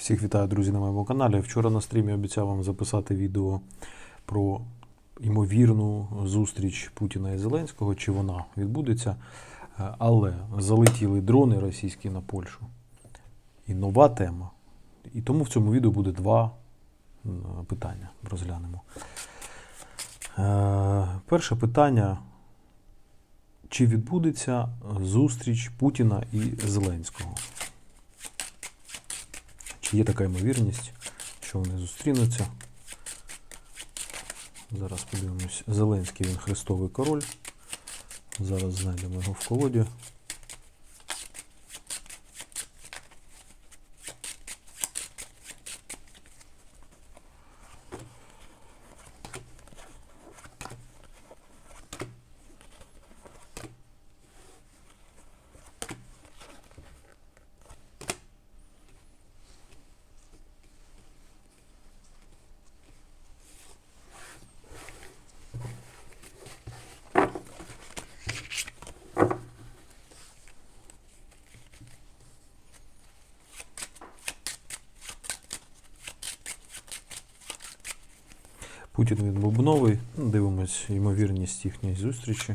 Всіх вітаю, друзі, на моєму каналі. Вчора на стрімі обіцяв вам записати відео про ймовірну зустріч Путіна і Зеленського, чи вона відбудеться. Е, Але залетіли дрони російські на Польщу. І нова тема. І тому в цьому відео буде два питання. Розглянемо. Е, Перше питання. Чи відбудеться зустріч Путіна і Зеленського? Є така ймовірність, що вони зустрінуться? Зараз подивимось. Зеленський він хрестовий король. Зараз знайдемо його в колоді. Путін він бубновий. Ну, Дивимось ймовірність їхньої зустрічі.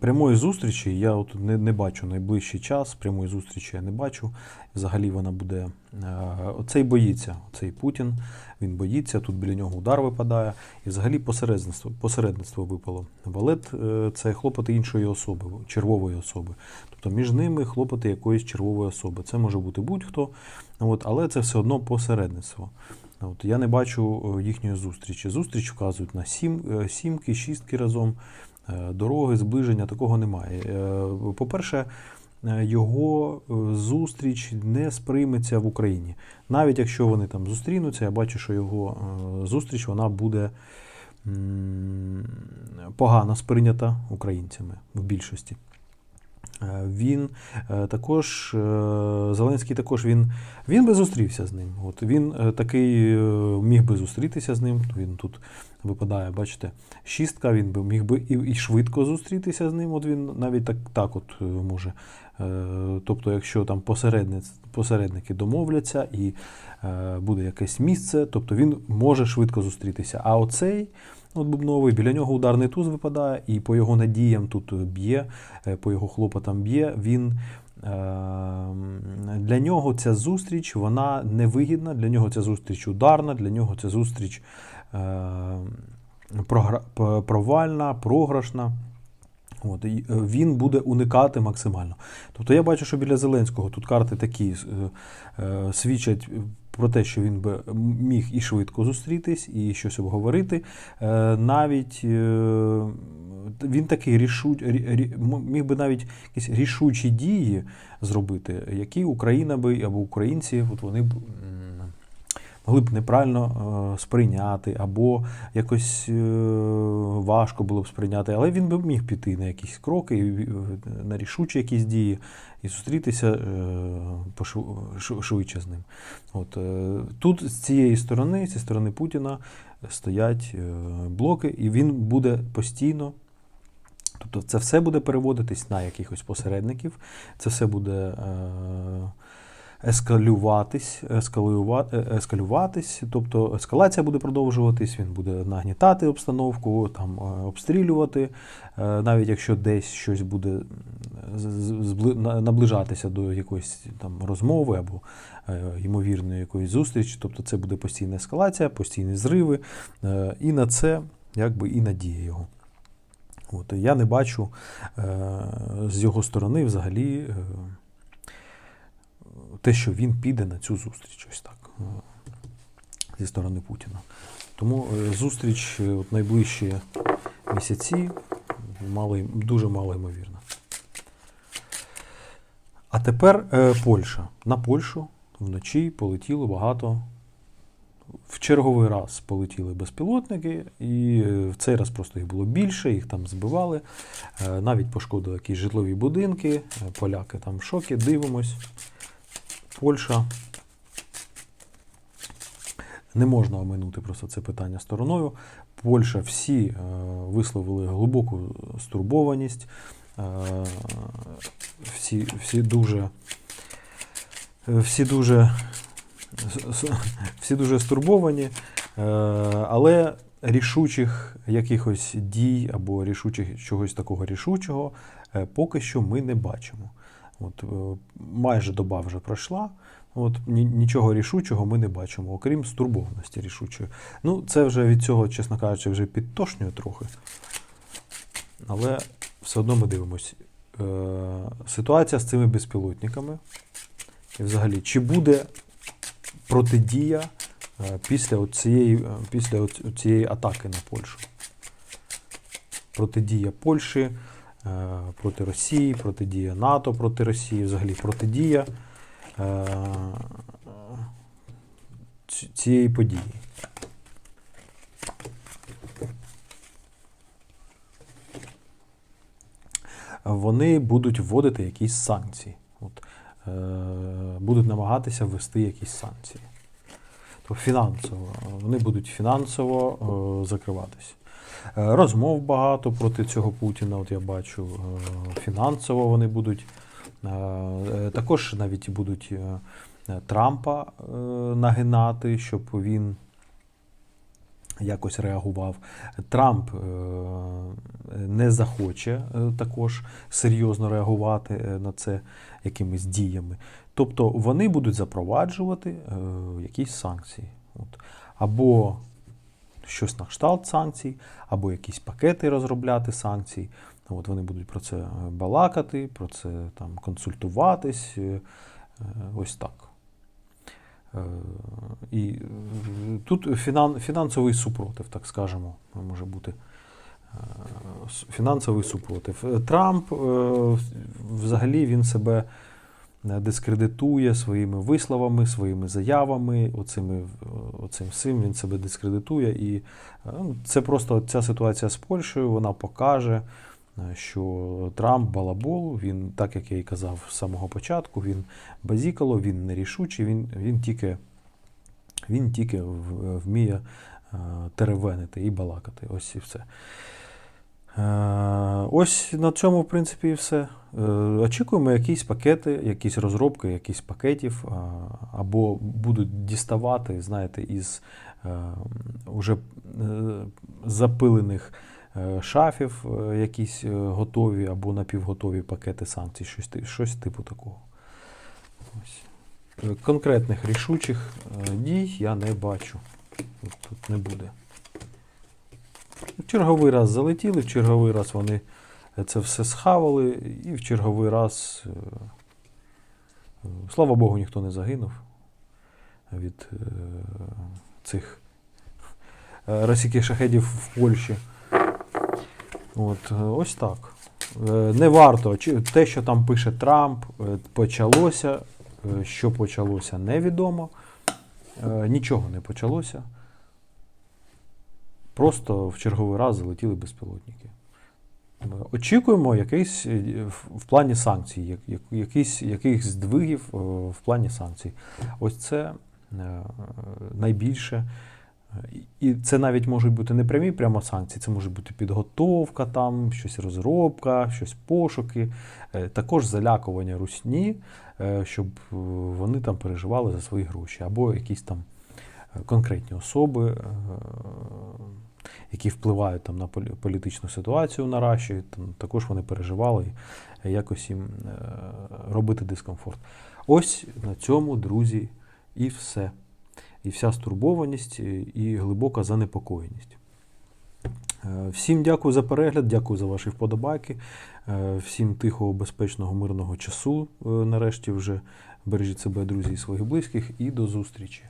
Прямої зустрічі я от не, не бачу найближчий час. Прямої зустрічі я не бачу. Взагалі вона буде. е, Оцей боїться, цей Путін. Він боїться, тут біля нього удар випадає. І взагалі посередництво, посередництво випало. Валет е, це хлопоти іншої особи, червової особи. Тобто між ними хлопоти якоїсь червової особи. Це може бути будь-хто, але це все одно посередництво. От, я не бачу е, їхньої зустрічі. Зустріч вказують на сім, сімки, шістки разом. Е, Дороги, зближення такого немає. Е, По-перше, е, його зустріч не сприйметься в Україні. Навіть якщо вони там зустрінуться, я бачу, що його зустріч вона буде погано сприйнята українцями в більшості. Е, Він е, також, е, Зеленський також він, він би зустрівся з ним. От він такий міг би зустрітися з ним. Він тут випадає, бачите, шістка, він би міг би і, швидко зустрітися з ним. От він навіть так, так от може. Тобто, якщо там посередники домовляться і буде якесь місце, тобто він може швидко зустрітися. А оцей. От бубновий, біля нього ударний туз випадає, і по його надіям тут б'є, е, по його хлопотам б'є. Він е, для нього ця зустріч вона невигідна, для нього ця зустріч ударна, для нього ця зустріч е, програ- провальна, програшна. От, і е, він буде уникати максимально. Тобто я бачу, що біля Зеленського тут карти такі е, е, свідчать про те, що він би міг і швидко зустрітись, і щось обговорити. Е, навіть е, він такий рішуть, рі- рі- міг би навіть якісь рішучі дії зробити, які Україна би або українці, от вони б. Могли б неправильно е, сприйняти, або якось е, важко було б сприйняти, але він би міг піти на якісь кроки, е, на рішучі якісь дії і зустрітися швидше з ним. От, тут з цієї сторони, зі сторони Путіна, стоять блоки, і він буде постійно. Тобто це все буде переводитись на якихось посередників, це все буде е, ескалюватись, ескалюва- е, ескалюватись, тобто ескалація буде продовжуватись, він буде нагнітати обстановку, там, е, обстрілювати, Е, навіть якщо десь щось буде наближатися до якоїсь там розмови або ймовірної якоїсь зустрічі, тобто це буде постійна ескалація, постійні зриви, і на це якби і надія його. От, я не бачу е, з його сторони взагалі те, що він піде на цю зустріч. Ось так. е, Зі сторони Путіна. Тому е, зустріч е, от найближчі місяці мало, дуже мало ймовірна. А тепер Польща. На Польщу вночі полетіло багато. В черговий раз полетіли безпілотники, і в цей раз просто їх було більше, їх там збивали. Навіть пошкодили якісь житлові будинки. Поляки там в шокі. Дивимось. Польща. Не можна оминути просто це питання стороною. Польща всі е, висловили глибоку стурбованість. Е, всі, всі дуже. Всі дуже всі дуже стурбовані, е, але рішучих якихось дій або рішучих чогось такого рішучого е, поки що ми не бачимо. От, е, майже доба вже пройшла. От нічого рішучого ми не бачимо, окрім стурбованості рішучої. Ну, це вже від цього, чесно кажучи, вже підтошнює трохи. Але все одно ми дивимося. Е, ситуація з цими безпілотниками. І взагалі, чи буде протидія е, після цієї, після цієї атаки на Польщу? Протидія Польщі проти Росії, протидія НАТО проти Росії, взагалі протидія е, цієї події. Вони будуть вводити якісь санкції. От, е, будуть намагатися ввести якісь санкції. Тобто фінансово. Вони будуть фінансово е, закриватись. Е, Розмов багато проти цього Путіна, от я бачу. Е, Фінансово вони будуть. Також навіть будуть Трампа нагинати, щоб він якось реагував. Трамп е, не захоче е, також серйозно реагувати е, на це якимись діями. Тобто вони будуть запроваджувати якісь санкції. Або щось на кшталт санкцій, або якісь пакети розробляти санкцій. От вони будуть про це балакати, про це там консультуватись. Ось так. І тут фінан, фінансовий супротив, так скажемо, може бути. Е, Фінансовий супротив. Е, Трамп е, взагалі він себе дискредитує своїми висловами, своїми заявами, оцими, оцим всім він себе дискредитує. І ну, це просто ця ситуація з Польщею, вона покаже, що Трамп балабол, він, так як я і казав з самого початку, він базікало, він нерішучий, він, він тільки, він тільки вміє е, теревенити і балакати. Ось і все. Е, Ось на цьому, в принципі, і все. Е, Очікуємо якісь пакети, якісь розробки, якісь пакетів, або будуть діставати, знаєте, із е, уже е, запилених е, шафів е, якісь е, готові або напівготові пакети санкцій, щось, щось типу такого. Ось. Конкретних рішучих е, дій я не бачу. Тут, не буде. В черговий раз залетіли, в черговий раз вони це все схавали, і в черговий раз, е, слава Богу, ніхто не загинув від е, цих російських шахедів в Польщі. От, ось так. Не варто. Те, що там пише Трамп, почалося. Е, Що почалося, невідомо. Е, Нічого не почалося. Просто в черговий раз залетіли безпілотники. Очікуємо якийсь е, в- плані санкцій, як- як- якийсь, якихось здвигів в плані санкцій. Ось це найбільше. І це навіть можуть бути не прямі прямо санкції, це може бути підготовка, там, щось розробка, щось пошуки, е, також залякування русні, е, щоб е, вони там переживали за свої гроші, або якісь там конкретні особи, які впливають там на політичну ситуацію на Раші, там також вони переживали якось їм робити дискомфорт. Ось на цьому, друзі, і все. І вся стурбованість, і глибока занепокоєність. Е, Всім дякую за перегляд, дякую за ваші вподобайки. Е, Всім тихого, безпечного, мирного часу. е, Нарешті вже бережіть себе, друзі, і своїх близьких. І до зустрічі.